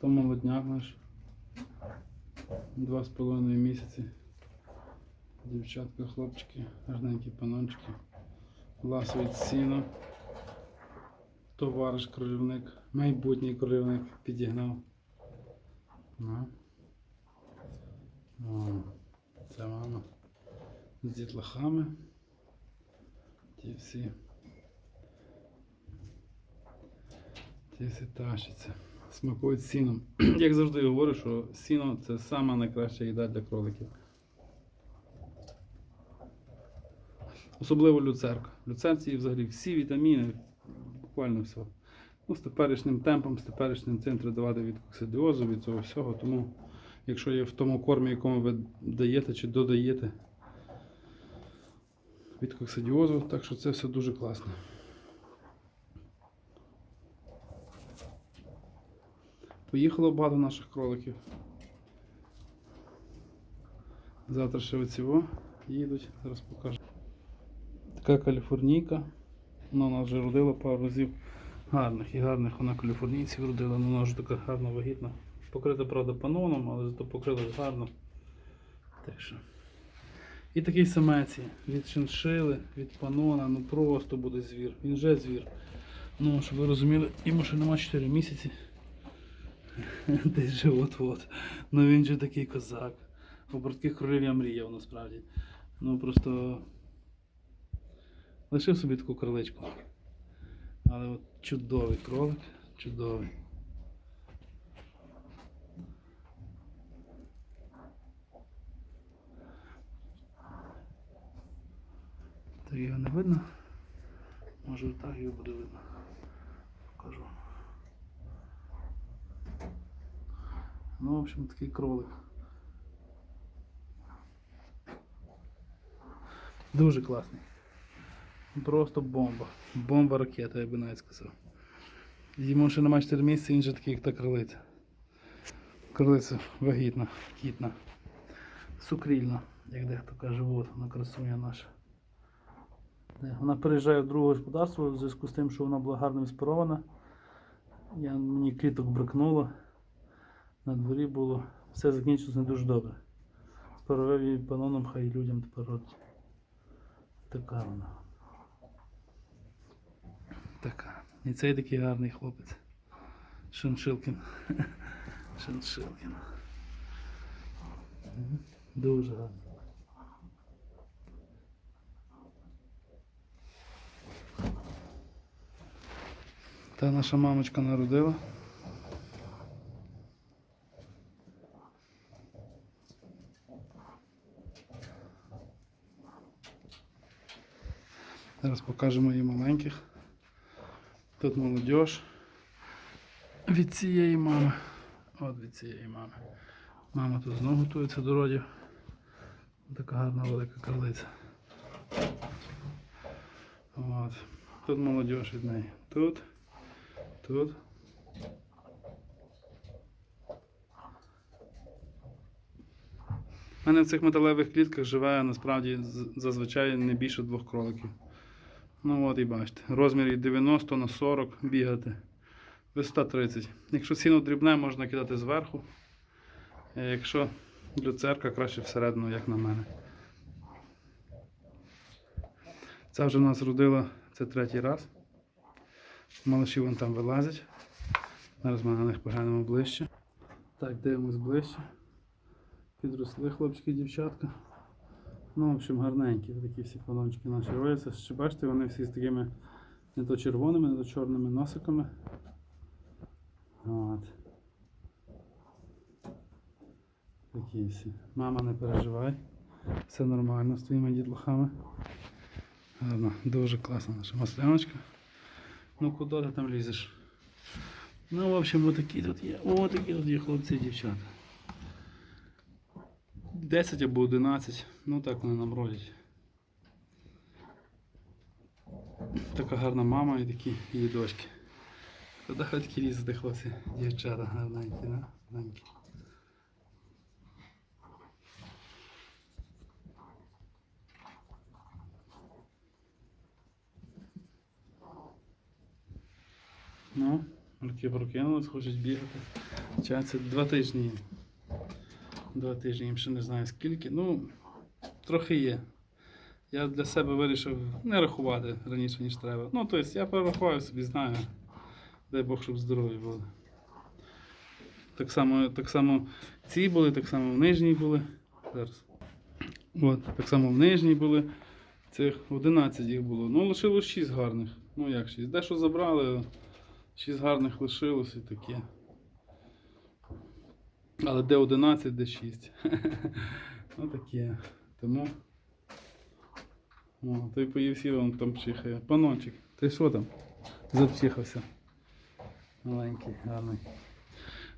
То молодняк наш. Два з половиною місяці. Дівчатка, хлопчики, гарненькі панончики. Ласують сіно. Товариш кролівник, майбутній кролівник підігнав. Ну. О, це мама з дітлахами. Ті всі. Ті всі тащаться. Смакують сіном. Як завжди говорю, що сіно це сама найкраща їда для кроликів. Особливо люцерка. Люцерці взагалі всі вітаміни, буквально все. Ну, з теперішнім темпом, з теперішнім цим давати від коксидіозу, від цього всього. Тому, якщо є в тому кормі, якому ви даєте чи додаєте від коксидіозу, так що це все дуже класно. Поїхало багато наших кроликів. Завтра ще оціво їдуть, зараз покажу. Така каліфорнійка. Вона у нас вже родила пару разів гарних і гарних вона каліфорнійців родила, ну, вона вже така гарна вагітна. Покрита, правда, паноном, але зато покрилась гарно. Так що. І такий самець від шиншили, від панона, ну просто буде звір. Він вже звір. Ну, щоб ви розуміли, йому ще нема 4 місяці. Десь же от-от. Ну він же такий козак. Обертких кролів я мріяв насправді. Ну просто лишив собі таку кроличку. Але от чудовий кролик, чудовий. Так його не видно. Може так його буде видно. Покажу. Ну, в общем, такий кролик. Дуже класний. Просто бомба. Бомба ракета, я би навіть сказав. Йому ще немає 4 місяці, він же такий, як та крилиця. Крилиця вагітна, кітна, сукрільна, як дехто каже, от вона красуня наша. Вона переїжджає в друге господарство в зв'язку з тим, що вона була гарно спарована. Я, мені кліток бракнуло. На дворі було. Все закінчилось не дуже добре. Споровив її паноном, хай людям тепер родить. Така вона. Така. І цей такий гарний хлопець. Шиншилкін. Шиншилкін. Дуже гарний. Та наша мамочка народила. Зараз покажемо її маленьких. Тут молодіж від цієї мами. От від цієї мами. Мама тут знову готується до родів. Така гарна велика крилиця. От. Тут молодіж від неї. Тут. Тут. У мене в цих металевих клітках живе насправді зазвичай не більше двох кроликів. Ну от і бачите. Розмір від 90 на 40 бігати. Висота 30. Якщо сіно дрібне, можна кидати зверху. А якщо люцерка, краще всередину, як на мене. Ця вже в нас родила це третій раз. Малыші вон там вилазять. Зараз ми на них поглянемо ближче. Так, дивимось ближче. Підросли хлопчики дівчатка. Ну, в общем, гарненькі такі всі колончики наші рояться. Ще бачите, вони всі з такими не то червоними, не то чорними носиками. От. Такі всі. Мама, не переживай. Все нормально з твоїми дітлахами. Гарно, дуже класна наша масляночка. Ну куди ти там лізеш? Ну, в общем, отакі тут є. Отакі тут є хлопці і дівчата. 10 або 11, ну так вони нам родять. Така гарна мама і такі її дочки. Куди хоч такі лізати, хлопці, дівчата гарненькі, да? Гарненькі. Ну, Руки прокинулись, хочуть бігати. Ча, це два тижні. Два тижні їм ще не знаю скільки. Ну, трохи є. Я для себе вирішив не рахувати раніше, ніж треба. Ну, тобто я перерахував собі, знаю. Дай Бог, щоб здорові були. Так само, так само ці були, так само в нижній були. Зараз. От, так само в нижній були. Цих 11 їх було. Ну, лишилось 6 гарних. Ну як 6? Дещо забрали, 6 гарних лишилось і таке. Але де 11, де 6. ну таке. Тому. О, той поїв сів, он там пчихає. Панончик, ти що там? Запчихався. Маленький, гарний.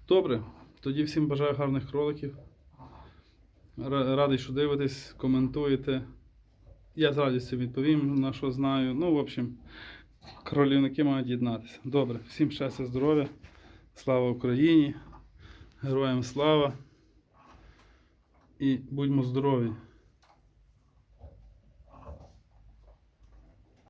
Добре, тоді всім бажаю гарних кроликів. Радий, що дивитесь, коментуєте. Я з радістю відповім на що знаю. Ну, в общем, кролівники мають єднатися. Добре, всім щастя, здоров'я. Слава Україні! Героям слава! І будьмо здорові!